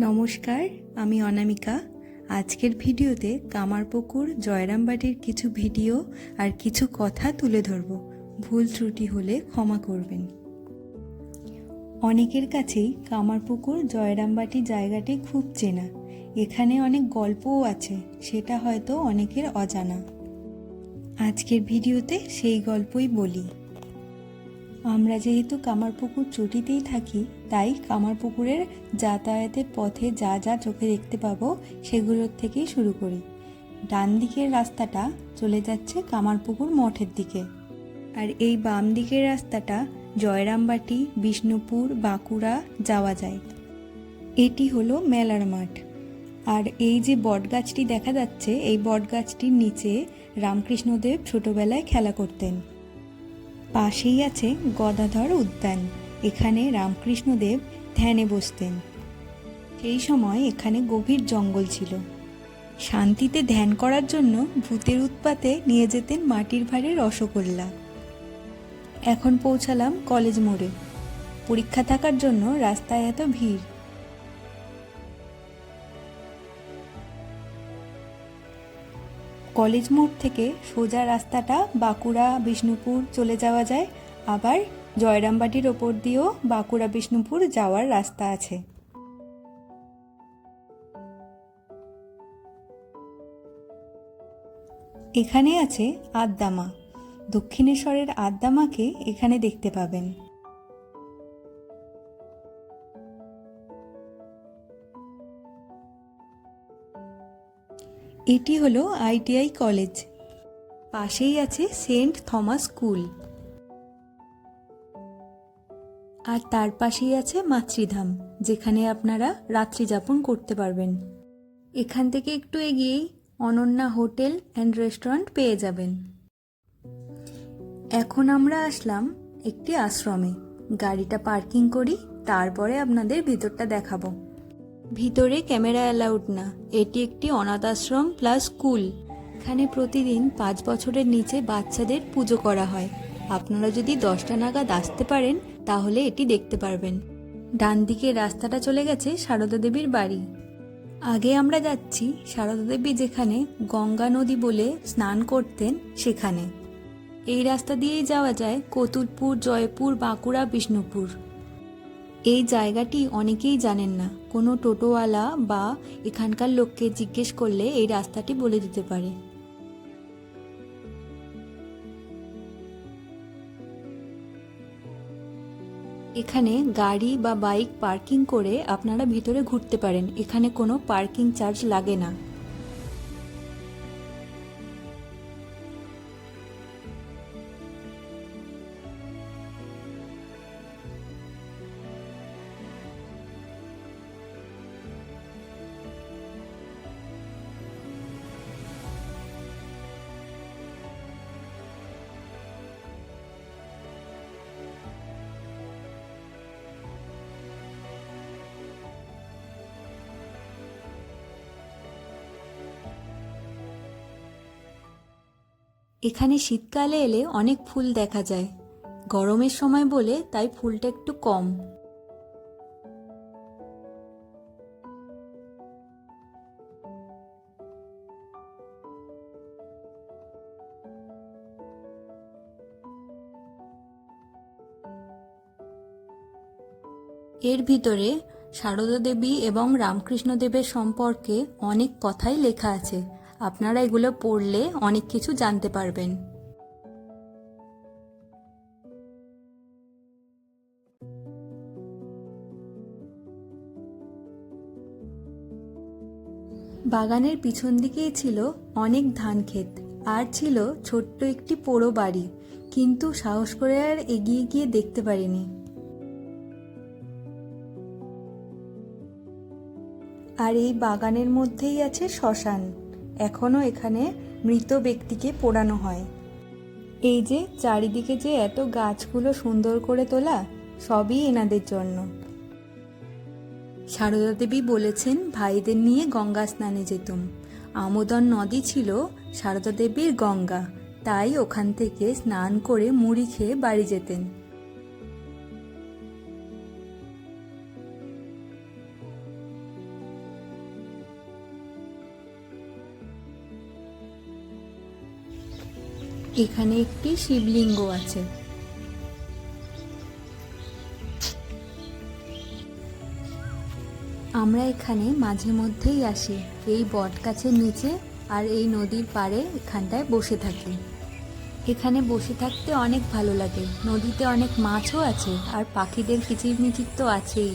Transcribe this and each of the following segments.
নমস্কার, আমি অনামিকা। আজকের ভিডিওতে কামারপুকুর, জয়রামবাটির কিছু ভিডিও আর কিছু কথা তুলে ধরব। ভুল ত্রুটি হলে ক্ষমা করবেন। অনেকের কাছেই কামারপুকুর, জয়রামবাটি জায়গাটি খুব চেনা। এখানে অনেক গল্পও আছে, সেটা হয়তো অনেকের অজানা। আজকের ভিডিওতে সেই গল্পই বলি। আমরা যেহেতু কামারপুকুর চটিতেই থাকি তাই কামারপুকুরের যাতায়াতের পথে যা যা চোখে দেখতে পাবো সেগুলোর থেকেই শুরু করি। ডান দিকের রাস্তাটা চলে যাচ্ছে কামারপুকুর মঠের দিকে। আর এই বাম দিকের রাস্তাটা জয়রামবাটি, বিষ্ণুপুর, বাঁকুড়া যাওয়া যায়। এটি হলো মেলার মাঠ। আর এই যে বটগাছটি দেখা যাচ্ছে, এই বটগাছটির নিচে রামকৃষ্ণদেব ছোটবেলায় খেলা করতেন। পাশেই আছে গদাধর উদ্যান। এখানে রামকৃষ্ণদেব ধ্যানে বসতেন। সেই সময় এখানে গভীর জঙ্গল ছিল। শান্তিতে ধ্যান করার জন্য ভূতের উৎপাতে নিয়ে যেতেন মাটির ভারে রসগোল্লা। এখন পৌঁছালাম কলেজ মোড়ে। পরীক্ষা থাকার জন্য রাস্তায় এত ভিড়। কলেজ মোড় থেকে সোজা রাস্তাটা বাঁকুড়া, বিষ্ণুপুর চলে যাওয়া যায়। আবার জয়রামবাটির ওপর দিয়েও বাঁকুড়া বিষ্ণুপুর যাওয়ার রাস্তা আছে। এখানে আছে আদ্দামা। দক্ষিণেশ্বরের আদ্দামাকে এখানে দেখতে পাবেন। এটি হলো আইটিআই কলেজ। পাশেই আছে সেন্ট থমাস স্কুল। আর তার পাশেই আছে মাতৃধাম, যেখানে আপনারা রাত্রি যাপন করতে পারবেন। এখান থেকে একটু এগিয়েই অনন্যা হোটেল অ্যান্ড রেস্টুরেন্ট পেয়ে যাবেন। এখন আমরা আসলাম একটি আশ্রমে। গাড়িটা পার্কিং করি, তারপরে আপনাদের ভিতরটা দেখাবো। ভিতরে ক্যামেরা অ্যালাউড না। এটি একটি অনাথ আশ্রম প্লাস স্কুল। এখানে প্রতিদিন পাঁচ বছরের নিচে বাচ্চাদের পুজো করা হয়। আপনারা যদি দশটা নাগাদ আসতে পারেন তাহলে এটি দেখতে পারবেন। ডান দিকে রাস্তাটা চলে গেছে সারদা দেবীর বাড়ি। আগে আমরা যাচ্ছি সারদা দেবী যেখানে গঙ্গা নদী বলে স্নান করতেন সেখানে। এই রাস্তা দিয়েই যাওয়া যায় কতুলপুর, জয়পুর, বাঁকুড়া, বিষ্ণুপুর। এই জায়গাটি অনেকেই জানেন না। কোনো টোটোওয়ালা বা এখানকার লোককে জিজ্ঞেস করলে এই রাস্তাটি বলে দিতে পারে। এখানে গাড়ি বা বাইক পার্কিং করে আপনারা ভিতরে ঘুরতে পারেন। এখানে কোনো পার্কিং চার্জ লাগে না। এখানে শীতকালে এলে অনেক ফুল দেখা যায়। গরমের সময় বলে তাই ফুলটা একটু কম। এর ভিতরে সারদা দেবী এবং রামকৃষ্ণ দেবের সম্পর্কে অনেক কথাই লেখা আছে। আপনারা এগুলো পড়লে অনেক কিছু জানতে পারবেন। বাগানের পিছন দিকেই ছিল অনেক ধান ক্ষেত, আর ছিল ছোট্ট একটি পোড়ো বাড়ি, কিন্তু সাহস করে আর এগিয়ে গিয়ে দেখতে পারিনি। আর এই বাগানের মধ্যেই আছে শ্মশান। এখনও এখানে মৃত ব্যক্তিকে পোড়ানো হয়। এই যে চারিদিকে যে এত গাছগুলো সুন্দর করে তোলা, সবই এনাদের জন্য। সারদা দেবী বলেছেন, ভাইদের নিয়ে গঙ্গা স্নানে যেতুম। আমোদন নদী ছিল সারদা দেবীর গঙ্গা, তাই ওখান থেকে স্নান করে মুড়ি খেয়ে বাড়ি যেতেন। এখানে একটি শিবলিঙ্গ আছে। আমরা এখানে মাঝে মধ্যেই আসি, এই বট গাছের নিচে আর এই নদীর পাড়ে এখানটায় বসে থাকি। এখানে বসে থাকতে অনেক ভালো লাগে, নদীতে অনেক মাছও আছে আর পাখিদের কিচিরমিচির তো আছেই।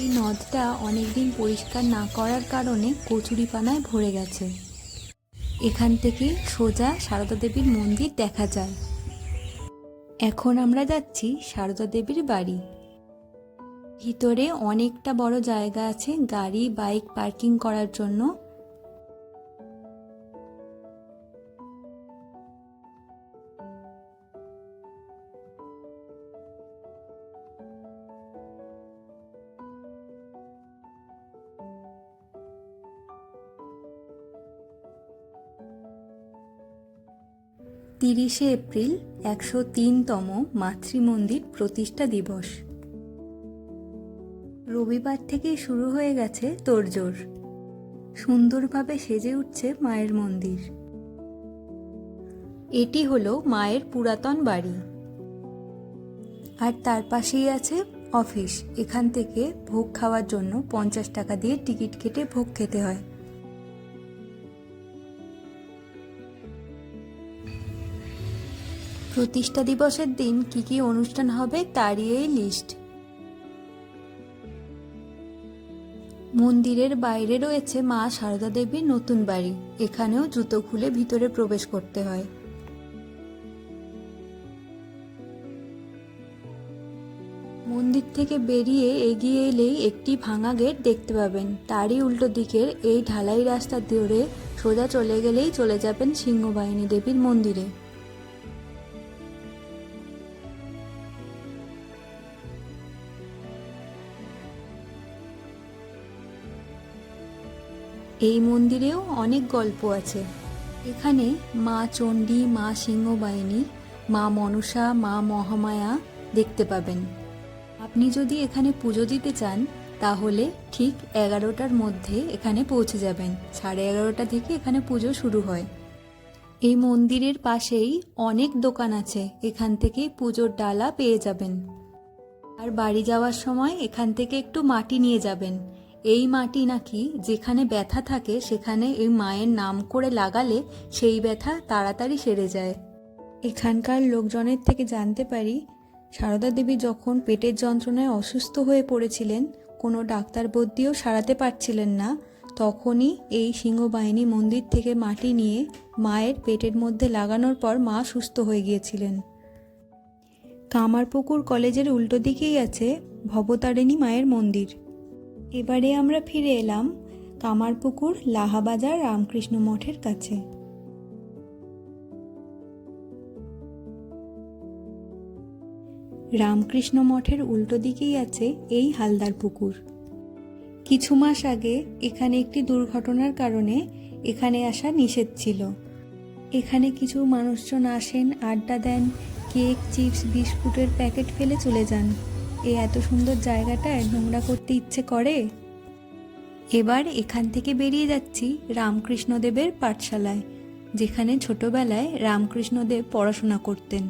এই নদটা অনেকদিন পরিষ্কার না করার কারণে কচুরিপানায় ভরে গেছে। এখান থেকে সোজা সারদা দেবীর মন্দির দেখা যায়। এখন আমরা যাচ্ছি সারদা দেবীর বাড়ি। ভিতরে অনেকটা বড় জায়গা আছে গাড়ি, বাইক পার্কিং করার জন্য। তিরিশে এপ্রিল একশো তিনতম মাতৃমন্দির প্রতিষ্ঠা দিবস। রবিবার থেকেই শুরু হয়ে গেছে তোড়জোড়। সুন্দরভাবে সেজে উঠছে মায়ের মন্দির। এটি হলো মায়ের পুরাতন বাড়ি। আর তার পাশেই আছে অফিস। এখান থেকে ভোগ খাওয়ার জন্য পঞ্চাশ টাকা দিয়ে টিকিট কেটে ভোগ খেতে হয়। প্রতিষ্ঠা দিবসের দিন কি কি অনুষ্ঠান হবে তারই এই লিস্ট। মন্দিরের বাইরে রয়েছে মা সারদা দেবীর নতুন বাড়ি। এখানেও জুতো খুলে ভিতরে প্রবেশ করতে হয়। মন্দির থেকে বেরিয়ে এগিয়ে এলেই একটি ভাঙা গেট দেখতে পাবেন। তারই উল্টো দিকের এই ঢালাই রাস্তা ধরে সোজা চলে গেলেই চলে যাবেন সিংহবাহিনী দেবীর মন্দিরে। এই মন্দিরেও অনেক গল্প আছে। এখানে মা চণ্ডী, মা সিংহবাহিনী, মা মনসা, মা মহামায়া দেখতে পাবেন। আপনি যদি এখানে পুজো দিতে চান, তাহলে ঠিক এগারোটার মধ্যে এখানে পৌঁছে যাবেন। সাড়ে এগারোটা থেকে এখানে পুজো শুরু হয়। এই মন্দিরের পাশেই অনেক দোকান আছে। এখান থেকে পুজোর ডালা পেয়ে যাবেন। আর বাড়ি যাওয়ার সময় এখান থেকে একটু মাটি নিয়ে যাবেন। এই মাটি নাকি যেখানে ব্যথা থাকে সেখানে এই মায়ের নাম করে লাগালে সেই ব্যথা তাড়াতাড়ি সেরে যায়। এখানকার লোকজনের থেকে জানতে পারি, সারদা দেবী যখন পেটের যন্ত্রণায় অসুস্থ হয়ে পড়েছিলেন, কোনো ডাক্তার বদ্যিও সারাতে পারছিলেন না, তখনই এই সিংহবাহিনী মন্দির থেকে মাটি নিয়ে মায়ের পেটের মধ্যে লাগানোর পর মা সুস্থ হয়ে গিয়েছিলেন। কামারপুকুর কলেজের উল্টো দিকেই আছে ভবতারিণী মায়ের মন্দির। এবারে আমরা ফিরে এলাম কামারপুকুর লাহাবাজার রামকৃষ্ণ মঠের কাছে। রামকৃষ্ণ মঠের উল্টো দিকেই আছে এই হালদার পুকুর। কিছু মাস আগে এখানে একটি দুর্ঘটনার কারণে এখানে আসা নিষেধ ছিল। এখানে কিছু মানুষজন আসেন, আড্ডা দেন, কেক, চিপস, বিস্কুটের প্যাকেট ফেলে চলে যান। এই এত সুন্দর জায়গাটায় নোংরা করতে ইচ্ছে করে? এবার এখান থেকে বেরিয়ে যাচ্ছি রামকৃষ্ণদেবের পাঠশালায়, যেখানে ছোটবেলায় রামকৃষ্ণদেব পড়াশোনা করতেন।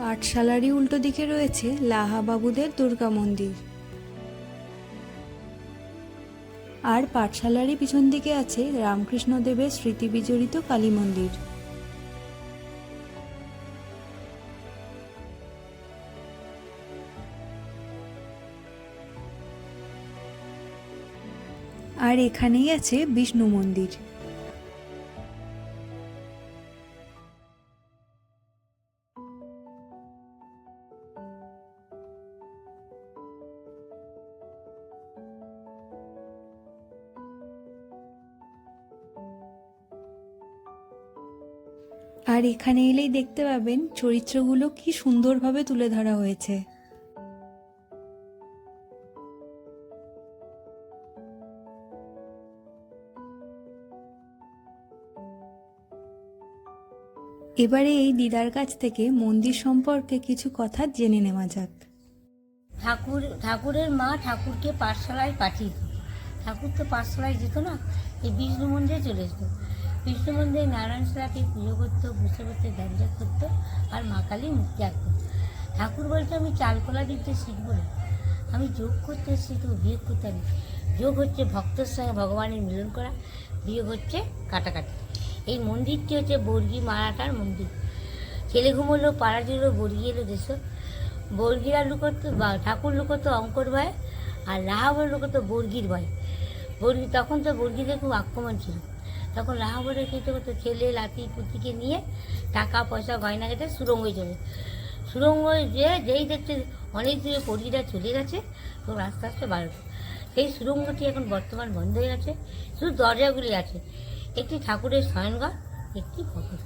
পাঠশালারই উল্টো দিকে রয়েছে লাহাবাবুদের দুর্গা মন্দির। আর পাঠশালারই পিছন দিকে আছে রামকৃষ্ণদেবের স্মৃতি বিজড়িত কালী মন্দির। আর এখানেই আছে বিষ্ণু মন্দির। আর এখানে এলেই দেখতে পাবেন চরিত্রগুলো কি সুন্দরভাবে তুলে ধরা হয়েছে। এবারে এই দিদার কাছ থেকে মন্দির সম্পর্কে কিছু কথা জেনে নেওয়া যাক। ঠাকুর, ঠাকুরের মা ঠাকুরকে পাঠশালায় পাঠিয়ে ঠাকুর তো পাঠশালায় যেত না, এই বিষ্ণু মন্দিরে চলে যেত। বিষ্ণু মন্দিরে নারায়ণ সালাকে পুজো করতো, বসে বসে দাঁড়িয়ে করতো আর মা কালী মুক্তি আঁকতো ঠাকুর বলতে আমি চালকলা দিতে শিখব না। আমি যোগ করতে শিখব, বিয়োগ করতে আমি যোগ হচ্ছে ভক্তর সঙ্গে ভগবানের মিলন করা, বিয়োগ হচ্ছে কাটাকাটি। এই মন্দিরটি হচ্ছে বর্গি মারাঠার মন্দির। ছেলে ঘুমোলো, পাড়া দিল বর্গি এলো দেশ। বর্গিরা লুকোতো বা, ঠাকুর লুকোতো অঙ্কর ভয় আর রাহাবর লুকোতো বর্গির ভয়। বর্গি, তখন তো বর্গিদের খুব আক্রমণ ছিল। তখন রাহাবরে খেতে করতো, ছেলে লাতি পুতিকে নিয়ে টাকা, পয়সা, গয়না খেতে সুরঙ্গে চলে। সুরঙ্গ যে, যেই দেখছে অনেক দূরে পরিরা চলে গেছে তো আস্তে আস্তে বাড়বে সেই সুরঙ্গটি এখন বর্তমান বন্ধ হয়ে গেছে, শুধু দরজাগুলি আছে। একটি ঠাকুরের শয়নঘর, একটি ভবন।